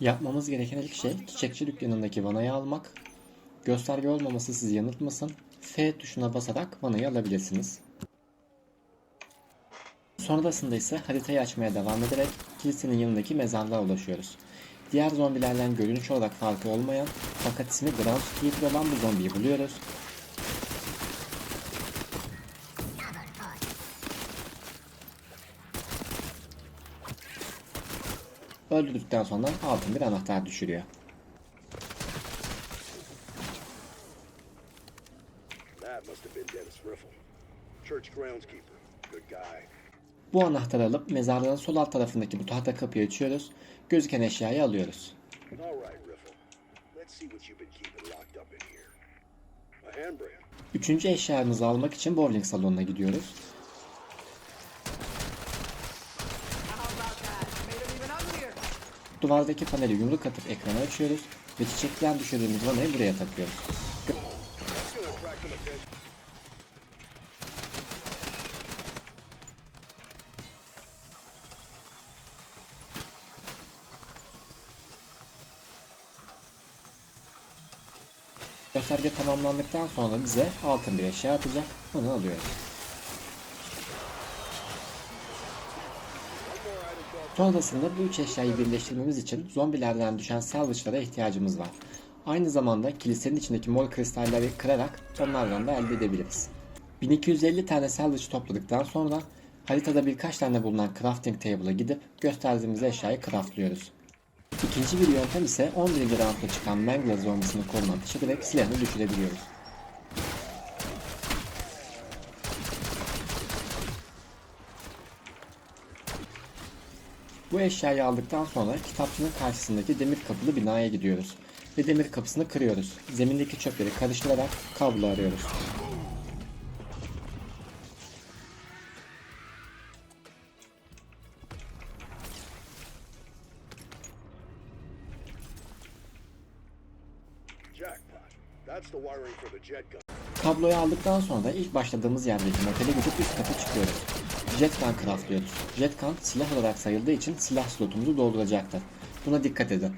Yapmamız gereken ilk şey çiçekçi dükkanındaki vanayı almak. Gösterge olmaması sizi yanıltmasın. F tuşuna basarak vanayı alabilirsiniz. Sonrasında ise haritayı açmaya devam ederek kilisenin yanındaki mezarlığa ulaşıyoruz. Diğer zombilerden görünüş olarak farkı olmayan fakat ismi Groundskeeper olan bu zombiyi buluyoruz. Öldürdükten sonra altın bir anahtar düşürüyor. Bu anahtarı alıp mezarlığın sol alt tarafındaki bu tahta kapıyı açıyoruz. Gözüken eşyayı alıyoruz. Üçüncü eşyamızı almak için bowling salonuna gidiyoruz. Duvardaki paneli yumruk atıp ekranı açıyoruz ve çiçekten düşürdüğümüz vanayı buraya takıyoruz. Gösterge tamamlandıktan sonra bize altın bir eşya atacak. Onu alıyoruz. Sonrasında bu üç eşyayı birleştirmemiz için zombilerden düşen salvage'lara ihtiyacımız var. Aynı zamanda kilisenin içindeki mor kristalleri kırarak onlardan da elde edebiliriz. 1250 tane salvage topladıktan sonra haritada birkaç tane bulunan crafting table'a gidip gösterdiğimiz eşyayı craftlıyoruz. İkinci bir yöntem ise 11. roundda çıkan Mangler zombisini koluna ateş ederek silahını düşürebiliyoruz. Bu eşyayı aldıktan sonra kitapçının karşısındaki demir kapılı binaya gidiyoruz. Ve demir kapısını kırıyoruz. Zemindeki çöpleri karıştırarak kablo arıyoruz. Kabloyu aldıktan sonra ilk başladığımız yerdeki motele gidip üst kata çıkıyoruz. Jetgun craftlıyoruz. Jetgun silah olarak sayıldığı için silah slotumuzu dolduracaktır. Buna dikkat edin.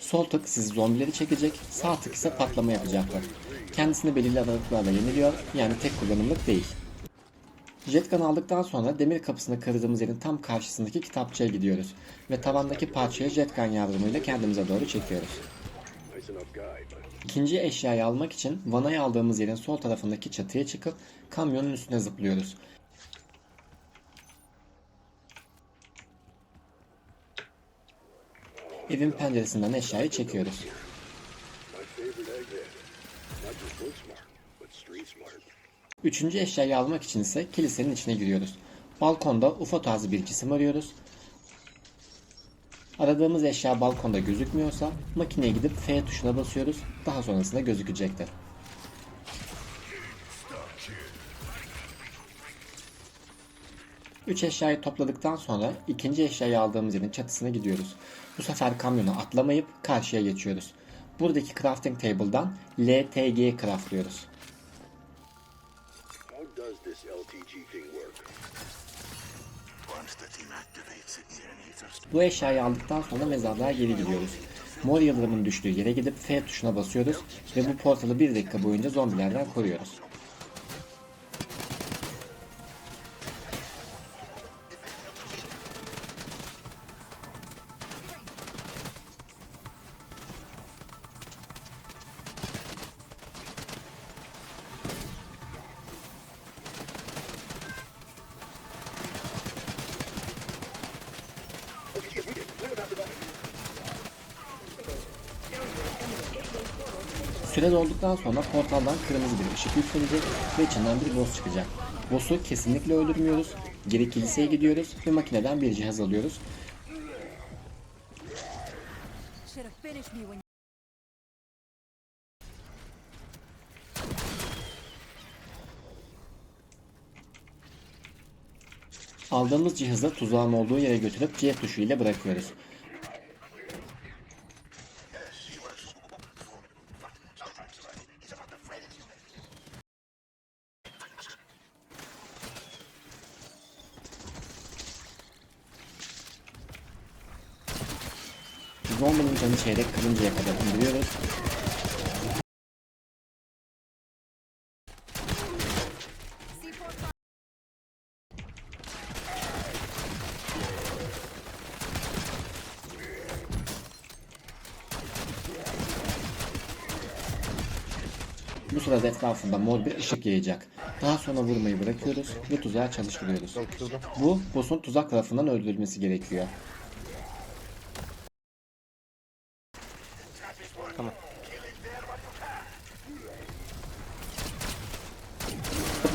Sol tık sizi zombileri çekecek, sağ tık ise patlama yapacaktır. Kendisini belirli aralıklarla yeniliyor, yani tek kullanımlık değil. Jetgun aldıktan sonra demir kapısını kırdığımız yerin tam karşısındaki kitapçıya gidiyoruz ve tavandaki parçayı jetgun yardımıyla kendimize doğru çekiyoruz. İkinci eşyayı almak için vanayı aldığımız yerin sol tarafındaki çatıya çıkıp kamyonun üstüne zıplıyoruz. Evin penceresinden eşyayı çekiyoruz. Üçüncü eşyayı almak için ise kilisenin içine giriyoruz. Balkonda UFO tarzı bir cisim arıyoruz. Aradığımız eşya balkonda gözükmüyorsa makineye gidip F tuşuna basıyoruz. Daha sonrasında gözükecektir. Üç eşyayı topladıktan sonra ikinci eşyayı aldığımız yerin çatısına gidiyoruz. Bu sefer kamyona atlamayıp karşıya geçiyoruz. Buradaki crafting table'dan LTG craftlıyoruz. How does this LTG thing work? Bu eşyayı aldıktan sonra mezarlığa geri gidiyoruz. Mor yıldırımın düştüğü yere gidip F tuşuna basıyoruz ve bu portalı 1 dakika boyunca zombilerden koruyoruz. Süre dolduktan sonra portaldan kırmızı bir ışık yükselecek ve içinden bir boss çıkacak. Boss'u kesinlikle öldürmüyoruz. Geri kiliseye gidiyoruz ve makineden bir cihaz alıyoruz. Aldığımız cihazı tuzağın olduğu yere götürüp C tuşu ile bırakıyoruz. Zombinin canı çeyrek kırıncaya kadar indiriyoruz. Bu sırada etrafında mor bir ışık yayacak. Daha sonra vurmayı bırakıyoruz ve tuzağa çalıştırıyoruz. Bu, boss'un tuzak tarafından öldürülmesi gerekiyor.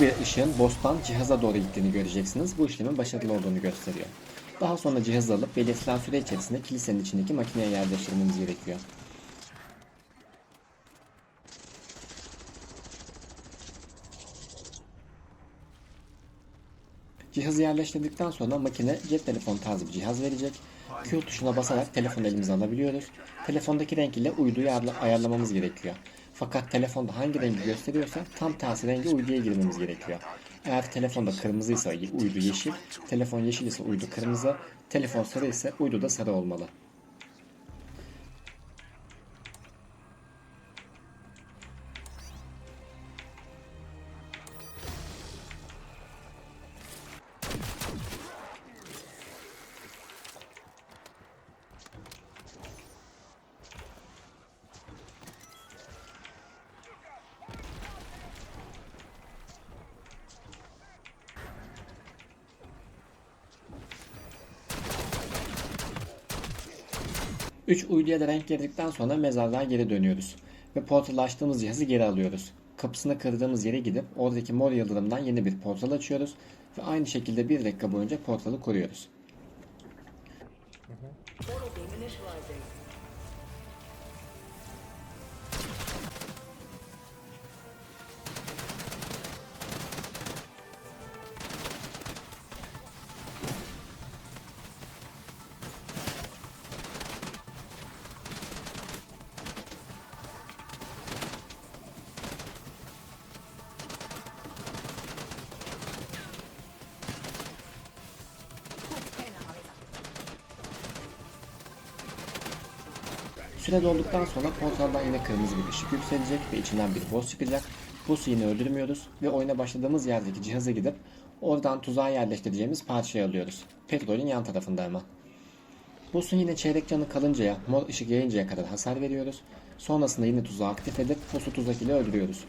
bir ışığın boss'tan cihaza doğru gittiğini göreceksiniz. Bu işlemin başarılı olduğunu gösteriyor. Daha sonra cihazı alıp belirtilen süre içerisinde kilisenin içindeki makineye yerleştirmemiz gerekiyor. Cihazı yerleştirdikten sonra makine cep telefonu tarzı bir cihaz verecek. Q tuşuna basarak telefonu elimize alabiliyoruz. Telefondaki renk ile uyduyu ayarla- ayarlamamız gerekiyor. Fakat telefonda hangi rengi gösteriyorsa tam tersi rengi uyduya girmemiz gerekiyor. Eğer telefonda kırmızıysa uydu yeşil, telefon yeşil ise uydu kırmızı, telefon sarı ise uydu da sarı olmalı. Üç uyduya da renk girdikten sonra mezarlığa geri dönüyoruz. Ve portal açtığımız cihazı geri alıyoruz. Kapısını kırdığımız yere gidip oradaki mor yıldırımdan yeni bir portal açıyoruz. Ve aynı şekilde bir dakika boyunca portalı koruyoruz. Süre dolduktan sonra portaldan yine kırmızı bir ışık yükselecek ve içinden bir boss çıkacak. Boss'u yine öldürmüyoruz ve oyuna başladığımız yerdeki cihaza gidip oradan tuzağa yerleştireceğimiz parçayı alıyoruz. Petrolün yan tarafında hemen. Boss'un yine çeyrek canı kalıncaya, mor ışık yayıncaya kadar hasar veriyoruz. Sonrasında yine tuzağı aktif edip boss'u tuzak ile öldürüyoruz.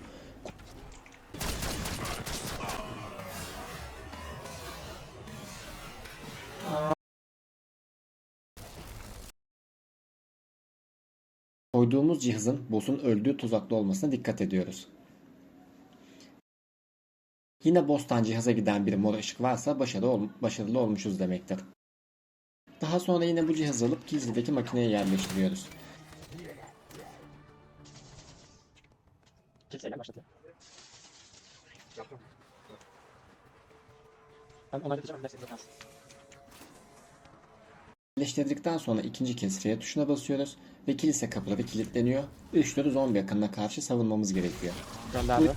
Koyduğumuz cihazın boss'un öldüğü tuzaklı olmasına dikkat ediyoruz. Yine boss'tan cihaza giden bir mor ışık varsa başarılı, ol- başarılı olmuşuz demektir. Daha sonra yine bu cihazı alıp gizlideki makineye yerleştiriyoruz. Kimseyle başlatıyor. Ben onaylatacağım. Yerleştirdikten sonra ikinci kez F tuşuna basıyoruz ve kilise kapıları kilitleniyor. Üçlü zombi yakınına karşı savunmamız gerekiyor. Gönderdi.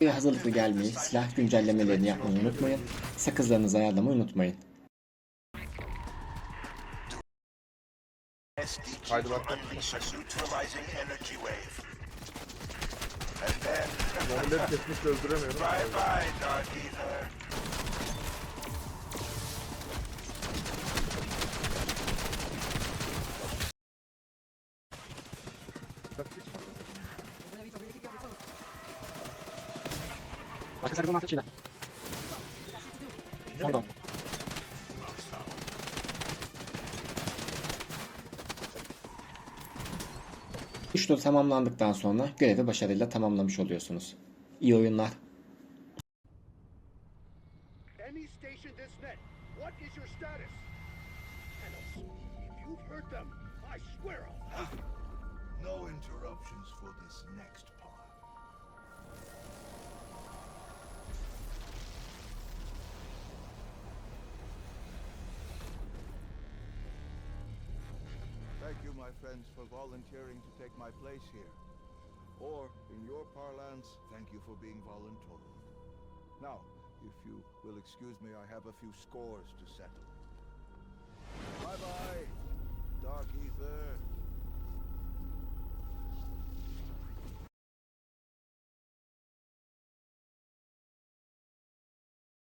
Bir hazırlıklı gelmeyi, silah güncellemelerini yapmayı unutmayın. Sakızlarınızı ayarlamayı unutmayın. Haydi bakalım. Zombileri kesinlikle öldüremiyorum. bye bye, Dark Ether. Başka sakızın altı 3 tur tamamlandıktan sonra görevi başarıyla tamamlamış oluyorsunuz. İyi oyunlar. No interruptions for this next my friends for volunteering to take my place here. Or, in your parlance, thank you for being voluntold. Now, if you will excuse me, I have a few scores to settle. Bye-bye, Dark Ether.